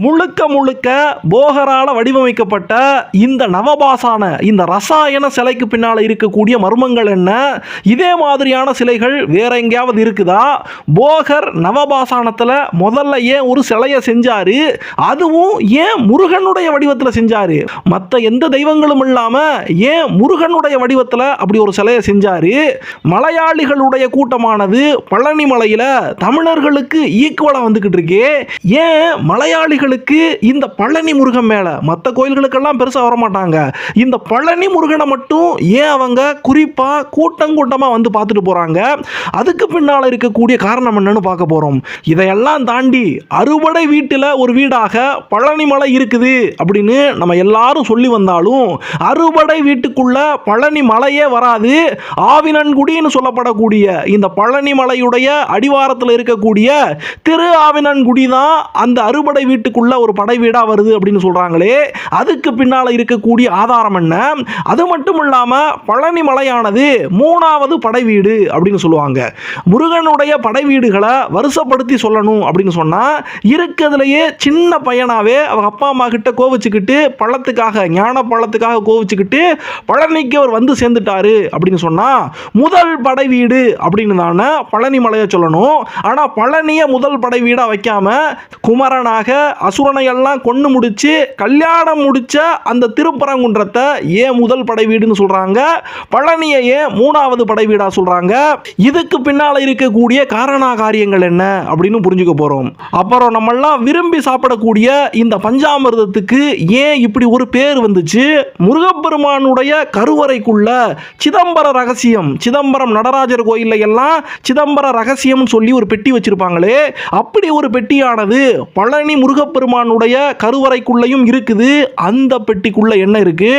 முழுக்க முழுக்க போகரால் வடிவமைக்கப்பட்ட இந்த நவபாசான இந்த ரசாயன சிலைக்கு பின்னால் இருக்கக்கூடிய மர்மங்கள் என்ன? இதே மாதிரியான சிலைகள் வேற எங்கேயாவது இருக்குதா? போகர் நவபாசானத்தில் முதல்ல ஏன் ஒரு சிலையை செஞ்சாரு? அதுவும் ஏன் முருகனுடைய வடிவத்தில் செஞ்சாரு? மற்ற எந்த தெய்வங்களும் இல்லாமல் ஏன் முருகனுடைய வடிவத்தில் அப்படி ஒரு சிலையை செஞ்சாரு? மலையாளிகளுடைய கூட்டமானது பழனி மலையில் தமிழர்களுக்கு ஈக்குவலாக வந்துக்கிட்டு இருக்கே. ஏன் மலையாளிகள் மலையாளிகளுக்கு இந்த பழனி முருகன் மேலே மற்ற கோயில்களுக்கெல்லாம் பெருசாக வரமாட்டாங்க. இந்த பழனி முருகனை மட்டும் ஏன் அவங்க குறிப்பாக கூட்டம் கூட்டமாக வந்து பார்த்துட்டு போகிறாங்க அதுக்கு பின்னால் இருக்கக்கூடிய காரணம் என்னன்னு பார்க்க போகிறோம் இதையெல்லாம் தாண்டி அறுபடை வீட்டில் ஒரு வீடாக பழனி மலை இருக்குது அப்படின்னு நம்ம எல்லாரும் சொல்லி வந்தாலும் அறுபடை வீட்டுக்குள்ள பழனி மலையே வராது. ஆவினன்குடின்னு சொல்லப்படக்கூடிய இந்த பழனி மலையுடைய அடிவாரத்தில் இருக்கக்கூடிய திரு ஆவினன்குடி தான் அந்த அறுபடை வீட்டுக்கு வீட்டுக்குள்ள ஒரு படை வீடாக வருது அப்படின்னு சொல்கிறாங்களே அதுக்கு பின்னால் இருக்கக்கூடிய ஆதாரம் என்ன? அது மட்டும் இல்லாமல் பழனி மலையானது மூணாவது படை வீடு அப்படின்னு சொல்லுவாங்க. முருகனுடைய படை வீடுகளை வருஷப்படுத்தி சொல்லணும் அப்படின்னு சொன்னால் இருக்கிறதுலையே சின்ன பையனாகவே அவங்க அப்பா அம்மா கிட்ட கோவிச்சுக்கிட்டு பழத்துக்காக ஞான பழத்துக்காக கோவிச்சுக்கிட்டு பழனிக்கு அவர் வந்து சேர்ந்துட்டாரு அப்படின்னு சொன்னால் முதல் படை வீடு அப்படின்னு தானே பழனி மலையை சொல்லணும். ஆனால் பழனியை முதல் படை வீடாக வைக்காம குமரனாக அசுரனை எல்லாம் கொண்டு முடிச்சு கல்யாணம் முடிச்ச அந்த திருப்பரங்குன்றத்தை ஏன் முதல் படை வீடுன்னு சொல்றாங்க? பழனியை ஏன் மூணாவது படை வீடா சொல்றாங்க? இதுக்கு பின்னால் இருக்கக்கூடிய காரண காரியங்கள் என்ன அப்படின்னு புரிஞ்சுக்க போறோம். அப்புறம் நம்மெல்லாம் விரும்பி சாப்பிடக்கூடிய இந்த பஞ்சாமிர்தத்துக்கு ஏன் இப்படி ஒரு பேர் வந்துச்சு? முருகப்பெருமானுடைய கருவறைக்குள்ள சிதம்பர ரகசியம் சிதம்பரம் நடராஜர் கோயில்ல எல்லாம் சிதம்பர ரகசியம்னு சொல்லி ஒரு பெட்டி வச்சிருப்பாங்களே அப்படி ஒரு பெட்டியானது பழனி சிவபெருமானுடைய கருவறைக்குள்ளேயும் இருக்குது. அந்த பெட்டிக்குள்ளே என்ன இருக்கு?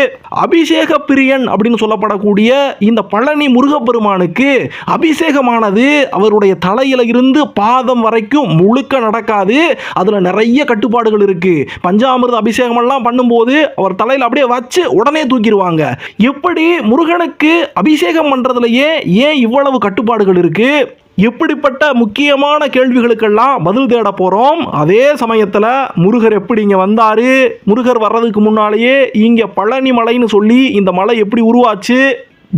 அபிஷேக பிரியன் அப்படின்னு சொல்லப்படக்கூடிய இந்த பழனி முருகப்பெருமானுக்கு அபிஷேகமானது அவருடைய தலையில இருந்து பாதம் வரைக்கும் முழுக்க நடக்காது. அதில் நிறைய கட்டுப்பாடுகள் இருக்கு. பஞ்சாமிர்த அபிஷேகமெல்லாம் பண்ணும்போது அவர் தலையில் அப்படியே வச்சு உடனே தூக்கிடுவாங்க. எப்படி முருகனுக்கு அபிஷேகம் பண்ணுறதுலையே ஏன் இவ்வளவு கட்டுப்பாடுகள் இருக்குது இப்படிப்பட்ட முக்கியமான கேள்விகளுக்கெல்லாம் பதில் தேட போகிறோம் அதே சமயத்தில் முருகர் எப்படி இங்கே வந்தார்? முருகர் வர்றதுக்கு முன்னாலேயே இங்கே பழனி மலைன்னு சொல்லி இந்த மலை எப்படி உருவாச்சு?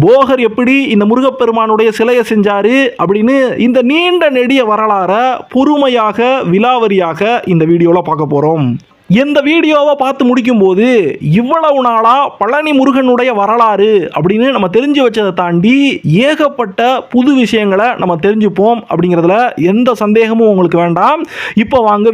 போகர் எப்படி இந்த முருகப்பெருமானுடைய சிலையை செஞ்சார்? அப்படின்னு இந்த நீண்ட நெடிய வரலாறை பொறுமையாக விலாவரியாக இந்த வீடியோவில் பார்க்க போகிறோம் இந்த வீடியோவை பார்த்து முடிக்கும்போது இவ்வளவு நாளாக பழனி முருகனுடைய வரலாறு அப்படின்னு நம்ம தெரிஞ்சு வச்சதை தாண்டி ஏகப்பட்ட புது விஷயங்களை நம்ம தெரிஞ்சுப்போம் அப்படிங்கிறதுல எந்த சந்தேகமும் உங்களுக்கு வேண்டாம். இப்போ வாங்க